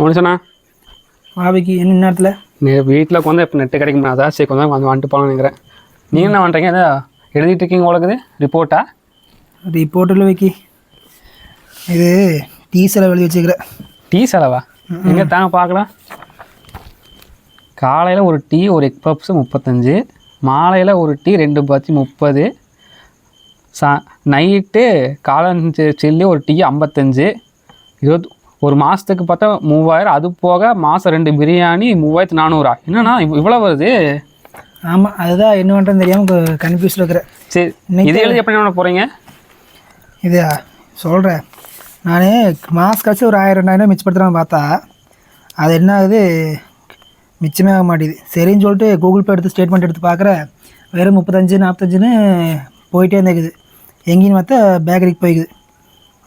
மனுஷனா? மாவிக்கு என்ன நேரத்தில் நீ வீட்டில் உட்காந்து இப்போ நெட்டு கிடைக்குமா? அதான் சரி கொஞ்சம் வந்து வந்துட்டு போகலான்னு நினைக்கிறேன். நீங்கள் என்ன பண்ணுறீங்க ஏதோ எழுதிட்டு இருக்கீங்க உங்களுக்கு ரிப்போர்ட்டா ரிப்போர்ட்டில் வைக்கி. இது டீ செலவு எழுதி வச்சுக்கிறேன் டீ செலவா எங்கே தாங்க பார்க்கலாம் காலையில் ஒரு டீ ஒரு எக் பப்ஸு முப்பத்தஞ்சு. மாலையில் ஒரு டீ ரெண்டு பச்சி முப்பது. சா நைட்டு காலஞ்சு சில்லி ஒரு டீ ஐம்பத்தஞ்சு. இருபது ஒரு மாதத்துக்கு பார்த்தா மூவாயிரம் அது போக மாதம் ரெண்டு பிரியாணி மூவாயிரத்து நானூறா. இவ் இவ்வளோ வருது? ஆமாம் அதுதான் என்ன பண்ணுறேன்னு தெரியாமல் கன்ஃபியூஸில் இருக்கிறேன். சரி இது எழுதி எப்படி பண்ண போகிறீங்க இது சொல்கிறேன் நான் மாதம் கழிச்சு ஒரு ஆயிரம் ரெண்டாயிரம் மிச்சப்படுத்துகிறான்னு பார்த்தா அது என்ன ஆகுது? மிச்சமே ஆக மாட்டேது சரின்னு சொல்லிட்டு கூகுள் பே எடுத்து ஸ்டேட்மெண்ட் எடுத்து பார்க்குறேன். வெறும் முப்பத்தஞ்சு நாற்பத்தஞ்சுன்னு போயிட்டே இருந்துக்குது. எங்கேயும் பார்த்தா பேக்கரிக்கு போய்க்குது.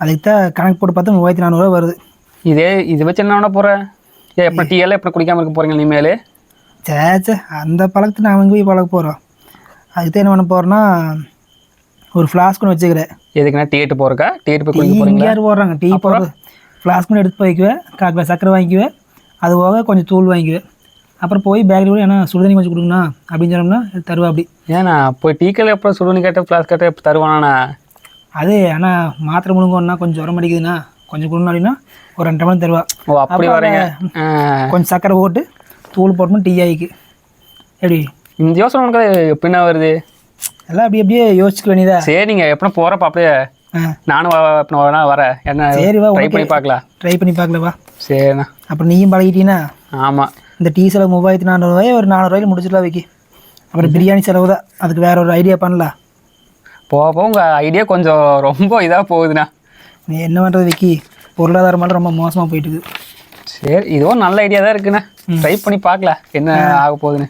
அதுக்கு தான் கணக்கு போட்டு பார்த்தா மூவாயிரத்தி நானூறுரூவா வருது. இதே இது வச்சு என்ன பண்ண போகிறேன் ஏ எப்போ டீ எல்லாம் எப்போ குடிக்காமல் இருக்க போகிறீங்க இனிமேல்? சேச்சே அந்த பழக்கத்தை நான் எங்கே போய் பழக போகிறோம் அதுக்கு என்ன பண்ண போகிறேன்னா ஒரு ஃப்ளாஸ்க் ஒன்று வச்சுக்கிறேன். எதுக்குன்னா டீ எட்டு போகிறக்கா டீ எட்டு போய் குடிக்க போகிறீங்களா யார் போடுறாங்க. டீ போடுறது. ஃப்ளாஸ்க் எடுத்து போய்க்குவேன். கால் கிலோ சக்கரை வாங்கிக்குவேன். அது போக கொஞ்சம் தூள் வாங்கிக்குவேன். அப்புறம் போய் பேக்கரி கூட ஏன்னா சுடுதண்ணி கொஞ்சம் கொடுங்கண்ணா அப்படின்னு சொன்னோம்னா தருவா அப்படி. ஏண்ணா போய் டீ கடையில் எப்போ சுடுனி கேட்ட ஃப்ளாஸ் கேட்ட எப்போ தருவானா அது ஆனால் மாத்திரை முழுங்கோன்னா கொஞ்சம் உரம் அடிக்குதுண்ணா. கொஞ்சம் கொடுங்க அப்படின்னா ஒரு ரெண்டு மணி தருவா. ஓ அப்படி வரீங்க. கொஞ்சம் சக்கரை போட்டு தூள் போட்டோம்னா டீ ஆகிக்கு எப்படி? இந்த யோசனை உனக்கு எப்படின்னா வருது? எல்லாம் அப்படி அப்படியே யோசிச்சுக்க வேண்டியதா சரி நீங்கள் எப்படின்னா போகிறப்ப அப்படியே நானும் வ- எப்படின்னா வரேனா. என்ன சரி வா, ட்ரை. பண்ணி பார்க்கலாம். ட்ரை பண்ணி பார்க்கலவா சரிண்ணா. அப்புறம் நீயும் பழகிட்டீங்கன்னா ஆமாம் இந்த டீ செலவு மூவாயிரத்தி நானூறுவாயை ஒரு நானூறுவாயில் முடிச்சிடலாம் வைக்கி. அப்புறம் பிரியாணி செலவு தான். அதுக்கு வேற ஒரு ஐடியா பண்ணலாம். போக போக உங்கள் ஐடியா கொஞ்சம் ரொம்ப இதாக போகுதுண்ணா. என்ன பண்ணுறது விக்கி? பொருளாதாரம் மட்டும் ரொம்ப மோசமாக போயிட்டு இருக்குது சரி இதுவும் நல்ல ஐடியா தான் இருக்குண்ணா. ட்ரை பண்ணி பார்க்கலாம். என்ன ஆக போகுதுன்னு.